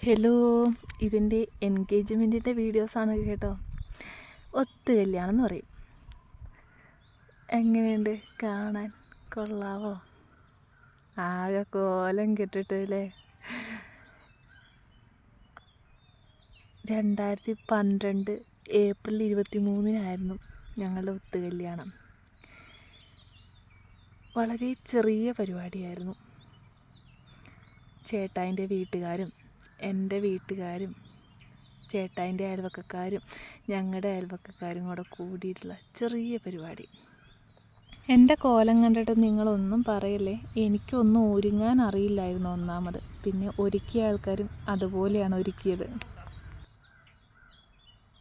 Hello ഇതിന്റെ എൻഗേജ്മെന്റിന്റെ വീഡിയോസാണ് കേട്ടോ. ഒത്തു കല്യാണം എന്ന് പറയും. എങ്ങനെയുണ്ട്? കാണാൻ കൊള്ളാവോ? ആകെ കോലം കെട്ടിട്ട് അല്ലേ രണ്ടായിരത്തി പന്ത്രണ്ട് ഏപ്രിൽ ഇരുപത്തി മൂന്നിനായിരുന്നു ഞങ്ങളുടെ ഒത്തു കല്യാണം. വളരെ ചെറിയ പരിപാടിയായിരുന്നു. ചേട്ടായിന്റെ വീട്ടുകാരും എന്റെ വീട്ടുകാരും ചേട്ടായിന്റെ അയൽവക്കക്കാരും ഞങ്ങളുടെ അയൽവക്കക്കാരും കൂടെ കൂടിയിട്ടുള്ള ചെറിയ പരിപാടി. എന്റെ കോലം കണ്ടിട്ട് നിങ്ങളൊന്നും പറയല്ലേ? എനിക്കൊന്നും ഒരുങ്ങാൻ അറിയില്ലായിരുന്നു ഒന്നാമത്. പിന്നെ ഒരുക്കിയ ആൾക്കാരും അതുപോലെയാണ് ഒരുക്കിയത്.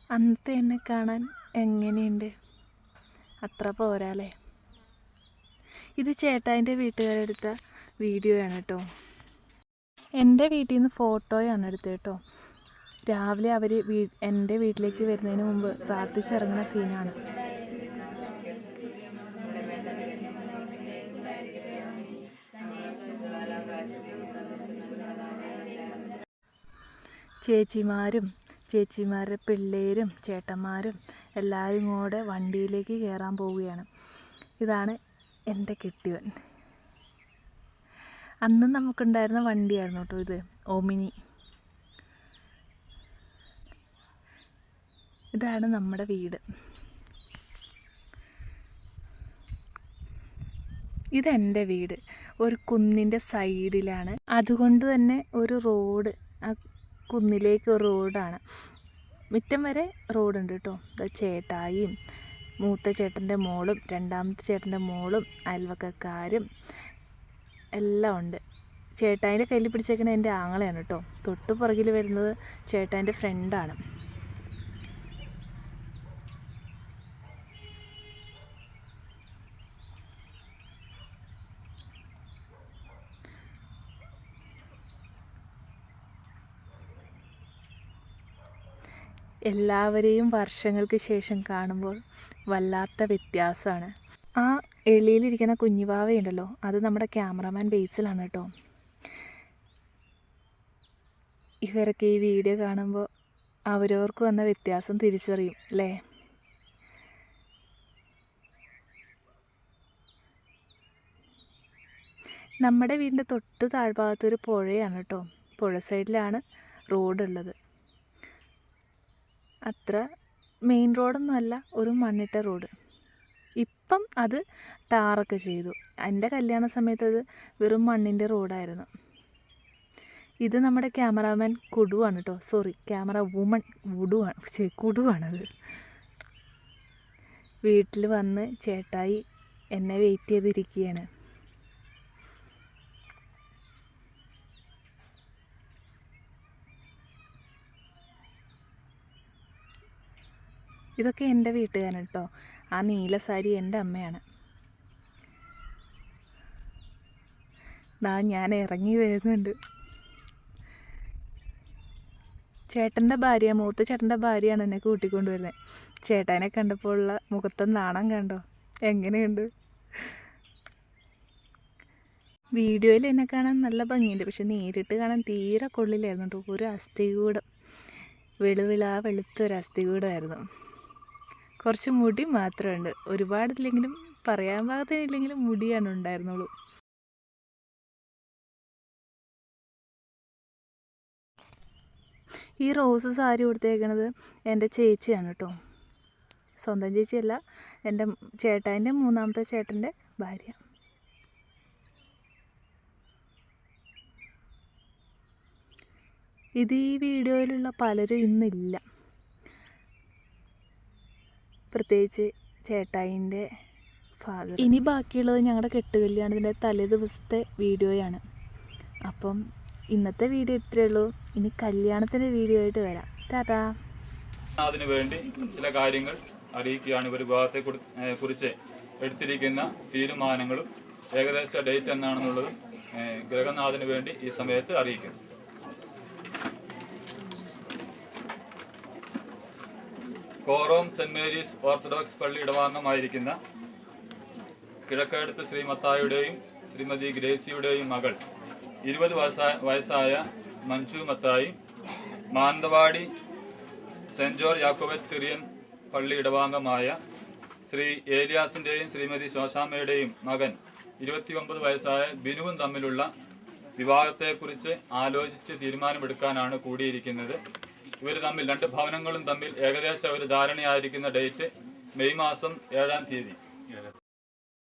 അന്നത്തെ എന്നെ കാണാൻ എങ്ങനെയുണ്ട്? അത്ര പോരാല്ലേ? ഇത് ചേട്ടായിന്റെ വീട്ടുകാരെടുത്ത വീഡിയോ ആണ് കേട്ടോ. എന്റെ വീട്ടിൽ നിന്ന് ഫോട്ടോയാണ് എടുത്തത് കേട്ടോ. രാവിലെ അവർ വീ എന്റെ വീട്ടിലേക്ക് വരുന്നതിന് മുമ്പ് പ്രാർത്ഥിച്ചിറങ്ങുന്ന സീനാണ്. ചേച്ചിമാരും ചേച്ചിമാരുടെ പിള്ളേരും ചേട്ടന്മാരും എല്ലാവരും കൂടെ വണ്ടിയിലേക്ക് കയറാൻ പോവുകയാണ്. ഇതാണ് എന്റെ കെട്ടിയവൻ. അന്ന് നമുക്കുണ്ടായിരുന്ന വണ്ടിയായിരുന്നു കേട്ടോ ഇത്. ഓമിനി. ഇതാണ് നമ്മുടെ വീട്. ഇതെന്റെ വീട്. ഒരു കുന്നിന്റെ സൈഡിലാണ്. അതുകൊണ്ട് തന്നെ ഒരു റോഡ്. ആ കുന്നിലേക്ക് ഒരു റോഡാണ്. മുറ്റം വരെ റോഡുണ്ട് കേട്ടോ. ചേട്ടായിയും മൂത്ത ചേട്ടന്റെ മോളും രണ്ടാമത്തെ ചേട്ടന്റെ മോളും അയൽവക്കക്കാരും എല്ലാം ഉണ്ട്. ചേട്ടായിന്റെ കയ്യിൽ പിടിച്ചേക്കുന്ന എന്റെ ആങ്ങളെയാണ് കേട്ടോ. തൊട്ട് പുറകിൽ വരുന്നത് ചേട്ടായിന്റെ ഫ്രണ്ടാണ് എല്ലാവരെയും വർഷങ്ങൾക്ക് ശേഷം കാണുമ്പോൾ വല്ലാത്ത വ്യത്യാസമാണ്. ആ എളിയിലിരിക്കുന്ന കുഞ്ഞുവാവയുണ്ടല്ലോ. അത് നമ്മുടെ ക്യാമറമാൻ ബേസിലാണ് കേട്ടോ. ഇവരൊക്കെ ഈ വീഡിയോ കാണുമ്പോൾ അവരവർക്ക് വന്ന വ്യത്യാസം തിരിച്ചറിയും അല്ലേ? നമ്മുടെ വീടിന്റെ തൊട്ട് താഴ്ഭാഗത്തൊരു പുഴയാണ് കേട്ടോ. പുഴ സൈഡിലാണ് റോഡുള്ളത്. അത്ര മെയിൻ റോഡൊന്നുമല്ല ഒരു മണ്ണിട്ട റോഡ്. ഇപ്പം അത് ടാറൊക്കെ ചെയ്തു. എന്റെ കല്യാണ സമയത്ത് അത് വെറും മണ്ണിന്റെ റോഡായിരുന്നു. ഇത് നമ്മുടെ ക്യാമറാമാൻ കുടുവാണ് കേട്ടോ സോറി ക്യാമറ വുമൺ വുടുവാണ് ചേ കുടുവാണത്. വീട്ടിൽ വന്ന് ചേട്ടായി എന്നെ വെയിറ്റ് ചെയ്തിരിക്കുകയാണ്. ഇതൊക്കെ എന്റെ വീട്ടുകാരാണ് കേട്ടോ ആ നീല സാരി എന്റെ അമ്മയാണ്. ദാ ഞാൻ ഇറങ്ങി വരുന്നുണ്ട്. ചേട്ടന്റെ ഭാര്യ മൂത്ത ചേട്ടന്റെ ഭാര്യയാണ് എന്നെ കൂട്ടിക്കൊണ്ടുവരുന്നത് ചേട്ടനെ കണ്ടപ്പോൾ ഉള്ള മുഖത്തെ നാണം കണ്ടോ? എങ്ങനെയുണ്ട്? വീഡിയോയിൽ എന്നെ കാണാൻ നല്ല ഭംഗിയുണ്ട്. പക്ഷെ നേരിട്ട് കാണാൻ തീരെ കൊള്ളില്ലായിരുന്നു. കേട്ടോ ഒരു അസ്ഥികൂടം. വെളുവിളാ വെളുത്തൊരു അസ്ഥികൂടമായിരുന്നു കുറച്ച് മുടി മാത്രമുണ്ട്. ഒരുപാടില്ലെങ്കിലും പറയാൻ പാകത്തിനില്ലെങ്കിലും മുടിയാണ് ഉണ്ടായിരുന്നുള്ളൂ. ഈ റോസ് സാരി കൊടുത്തേക്കണത് എന്റെ ചേച്ചിയാണ് കേട്ടോ. സ്വന്തം ചേച്ചിയല്ല എന്റെ ചേട്ടന്റെ മൂന്നാമത്തെ ചേട്ടന്റെ ഭാര്യ. ഇത് ഈ വീഡിയോയിലുള്ള പലരും ഇന്നില്ല. പ്രത്യേകിച്ച് ചേട്ടായിന്റെ ഫാദർ ഇനി ബാക്കിയുള്ളത് ഞങ്ങളുടെ കെട്ടുകല്യാണത്തിന്റെ തലേ ദിവസത്തെ വീഡിയോയാണ്. അപ്പം ഇന്നത്തെ വീഡിയോ ഇത്രയേ ഉള്ളൂ. ഇനി കല്യാണത്തിന്റെ വീഡിയോ ആയിട്ട് വരാം. ടാറ്റാ. അതിനു വേണ്ടി ചില കാര്യങ്ങൾ അറിയിക്കുകയാണ്. ഇവർ വിവാഹത്തെ കുറിച്ച് എടുത്തിരിക്കുന്ന തീരുമാനങ്ങളും ഏകദേശ ഡേറ്റ് എന്നാണെന്നുള്ളതും ഗ്രഹനാഥന് വേണ്ടി ഈ സമയത്ത് അറിയിക്കുന്നു കോറോം സെന്റ് മേരീസ് ഓർത്തഡോക്സ് പള്ളി ഇടവാംഗമായിരിക്കുന്ന കിഴക്കടുത്ത് ശ്രീ മത്തായുടെയും ശ്രീമതി ഗ്രേസിയുടെയും മകൾ ഇരുപത് വയസ്സായ Manju Mathai Mananthavady saint George Jacobite Syrian പള്ളി ഇടവാംഗമായ ശ്രീ ഏലിയാസിന്റെയും ശ്രീമതി ശോശാമ്മയുടെയും മകൻ ഇരുപത്തിയൊമ്പത് വയസ്സായ ബിനുവും തമ്മിലുള്ള വിവാഹത്തെക്കുറിച്ച് ആലോചിച്ച് തീരുമാനമെടുക്കാനാണ് കൂടിയിരിക്കുന്നത്. ഇവർ തമ്മിൽ രണ്ട് ഭവനങ്ങളും തമ്മിൽ ഏകദേശം ഒരു ധാരണയായിരിക്കുന്ന ഡേറ്റ് മെയ് മാസം ഏഴാം തീയതി.